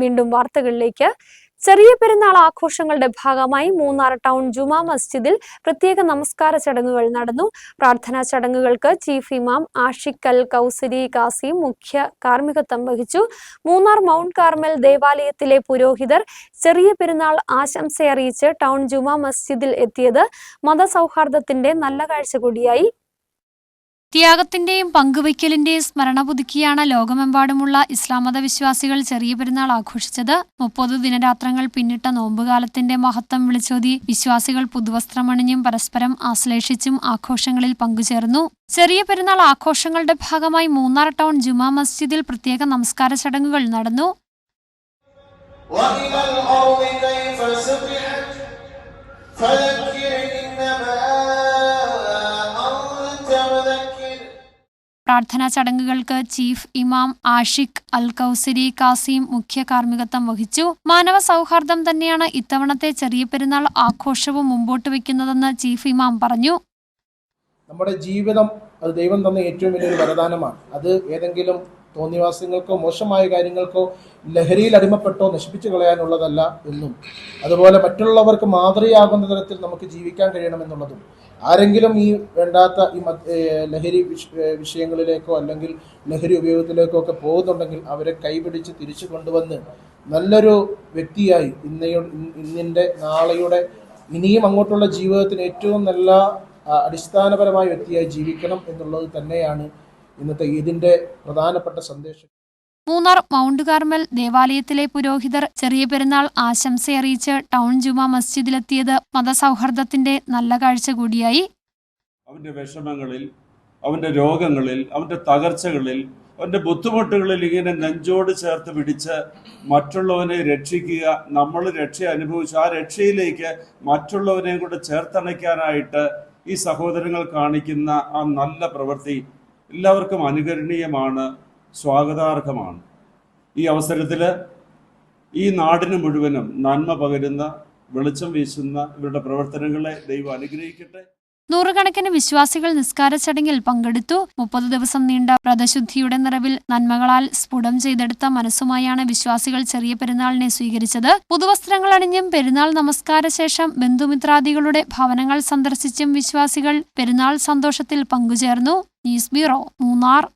വീണ്ടും വാർത്തകളിലേക്ക്. ചെറിയ പെരുന്നാൾ ആഘോഷങ്ങളുടെ ഭാഗമായി മൂന്നാർ ടൗൺ ജുമാ മസ്ജിദിൽ പ്രത്യേക നമസ്കാര ചടങ്ങുകൾ നടന്നു. പ്രാർത്ഥനാ ചടങ്ങുകൾക്ക് ചീഫ് ഇമാം ആഷിഖ് അൽ കൗസരി കാസിം മുഖ്യ കാർമ്മികത്വം വഹിച്ചു. മൂന്നാർ മൗണ്ട് കാർമൽ ദേവാലയത്തിലെ പുരോഹിതർ ചെറിയ പെരുന്നാൾ ആശംസയറിയിച്ച് ടൗൺ ജുമാ മസ്ജിദിൽ എത്തിയത് മതസൗഹാർദ്ദത്തിന്റെ നല്ല കാഴ്ച കൂടിയായി. ത്യാഗത്തിന്റെയും പങ്കുവയ്ക്കലിന്റെയും സ്മരണ പുതുക്കിയാണ് ലോകമെമ്പാടുമുള്ള ഇസ്ലാം മത വിശ്വാസികൾ ചെറിയ പെരുന്നാൾ ആഘോഷിച്ചത്. മുപ്പത് ദിനരാത്രങ്ങൾ പിന്നിട്ട നോമ്പുകാലത്തിന്റെ മഹത്വം വിളിച്ചോതി വിശ്വാസികൾ പുതുവസ്ത്രമണിഞ്ഞും പരസ്പരം ആശ്ലേഷിച്ചും ആഘോഷങ്ങളിൽ പങ്കുചേർന്നു. ചെറിയ പെരുന്നാൾ ആഘോഷങ്ങളുടെ ഭാഗമായി മൂന്നാർ ടൗൺ ജുമാ മസ്ജിദിൽ പ്രത്യേക നമസ്കാര ചടങ്ങുകൾ നടന്നു. പ്രാർത്ഥനാ ചടങ്ങുകൾക്ക് ചീഫ് ഇമാം ആഷിഖ് അൽ കൌസരി കാസിം മുഖ്യ കാർമ്മികത്വം വഹിച്ചു. മാനവ സൗഹാർദ്ദം തന്നെയാണ് ഇത്തവണത്തെ ചെറിയ പെരുന്നാൾ ആഘോഷവും മുമ്പോട്ട് വയ്ക്കുന്നതെന്ന് ചീഫ് ഇമാം പറഞ്ഞു. നമ്മുടെ ജീവിതം അത് ദൈവം തന്ന ഏറ്റവും വലിയൊരു വരദാനമാണ്. അത് ഏതെങ്കിലും തോന്നിവാസങ്ങൾക്കോ മോശമായ കാര്യങ്ങൾക്കോ ലഹരിയിൽ അടിമപ്പെട്ടോ നശിപ്പിച്ചു കളയാനുള്ളതല്ല എന്നും. അതുപോലെ മറ്റുള്ളവർക്ക് മാതൃയാകുന്ന തരത്തിൽ നമുക്ക് ജീവിക്കാൻ കഴിയണമെന്നുള്ളതും. ആരെങ്കിലും ഈ വേണ്ടാത്ത ഈ ലഹരി വിഷയങ്ങളിലേക്കോ അല്ലെങ്കിൽ ലഹരി ഉപയോഗത്തിലേക്കോ ഒക്കെ പോകുന്നുണ്ടെങ്കിൽ അവരെ കൈപിടിച്ച് തിരിച്ചു കൊണ്ടുവന്ന് നല്ലൊരു വ്യക്തിയായി ഇന്നയുടെ ഇന്നിന്റെ നാളെയുടെ ഇനിയും അങ്ങോട്ടുള്ള ജീവിതത്തിന് ഏറ്റവും നല്ല അടിസ്ഥാനപരമായ വ്യക്തിയായി ജീവിക്കണം എന്നുള്ളത് തന്നെയാണ് ഇന്നത്തെ ഈദിന്റെ പ്രധാനപ്പെട്ട സന്ദേശം. മൂന്നാർ മൗണ്ട് കാർമൽ ദേവാലയത്തിലെ പുരോഹിതർ ചെറിയ പെരുന്നാൾ ആശംസയറിയിച്ച് ടൗൺ ജുമാ മസ്ജിദിലെത്തിയത് മതസൗഹാർദ്ദത്തിന്റെ നല്ല കാഴ്ച കൂടിയായി. അവന്റെ വിഷമങ്ങളിൽ അവന്റെ രോഗങ്ങളിൽ അവന്റെ തകർച്ചകളിൽ അവന്റെ ബുദ്ധിമുട്ടുകളിൽ ഇങ്ങനെ നെഞ്ചോട് ചേർത്ത് പിടിച്ച് മറ്റുള്ളവനെ രക്ഷിക്കുക നമ്മൾ രക്ഷ അനുഭവിച്ചു. ആ രക്ഷയിലേക്ക് മറ്റുള്ളവരെയും കൂടെ ചേർത്തണയ്ക്കാനായിട്ട് ഈ സഹോദരങ്ങൾ കാണിക്കുന്ന ആ നല്ല പ്രവൃത്തി എല്ലാവർക്കും അനുകരണീയമാണ് സ്വാഗതാർഹമാണ്. ഈ അവസരത്തിൽ ഈ നാടിന് മുഴുവനും നന്മ പകരുന്ന വെളിച്ചം വീശുന്ന ഇവരുടെ പ്രവർത്തനങ്ങളെ ദൈവം അനുഗ്രഹിക്കട്ടെ. നൂറുകണക്കിന് വിശ്വാസികൾ നിസ്കാര ചടങ്ങിൽ പങ്കെടുത്തു. മുപ്പത് ദിവസം നീണ്ട വ്രതശുദ്ധിയുടെ നിറവിൽ നന്മകളാൽ സ്ഫുടം ചെയ്തെടുത്ത മനസ്സുമായാണ് വിശ്വാസികൾ ചെറിയ പെരുന്നാളിനെ സ്വീകരിച്ചത്. പുതുവസ്ത്രങ്ങൾ അണിഞ്ഞും പെരുന്നാൾ നമസ്കാര ശേഷം ബന്ധുമിത്രാദികളുടെ ഭവനങ്ങൾ സന്ദർശിച്ചും വിശ്വാസികൾ പെരുന്നാൾ സന്തോഷത്തിൽ പങ്കുചേർന്നു. неизмерно лунар